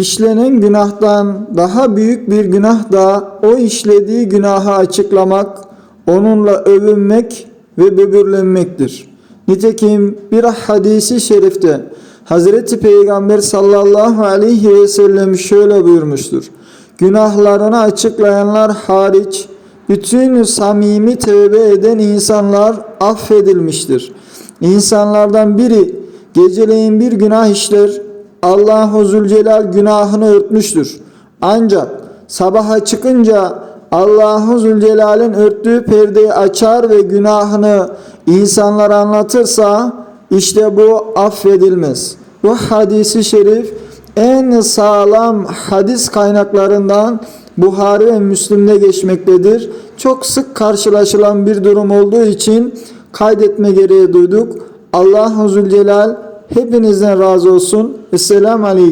işlenen günahtan daha büyük bir günah da o işlediği günahı açıklamak, onunla övünmek ve böbürlenmektir. Nitekim bir hadisi şerifte Hazreti Peygamber sallallahu aleyhi ve sellem şöyle buyurmuştur. Günahlarını açıklayanlar hariç bütün samimi tövbe eden insanlar affedilmiştir. İnsanlardan biri geceleyin bir günah işler, Allahu Zülcelal günahını örtmüştür. Ancak sabaha çıkınca Allahu Zülcelal'in örttüğü perdeyi açar ve günahını insanlara anlatırsa işte bu affedilmez. Bu hadisi şerif en sağlam hadis kaynaklarından Buhari ve Müslim'de geçmektedir. Çok sık karşılaşılan bir durum olduğu için kaydetme gereği duyduk. Allahu Zülcelal hepinizden razı olsun. Esselamu Aleyküm.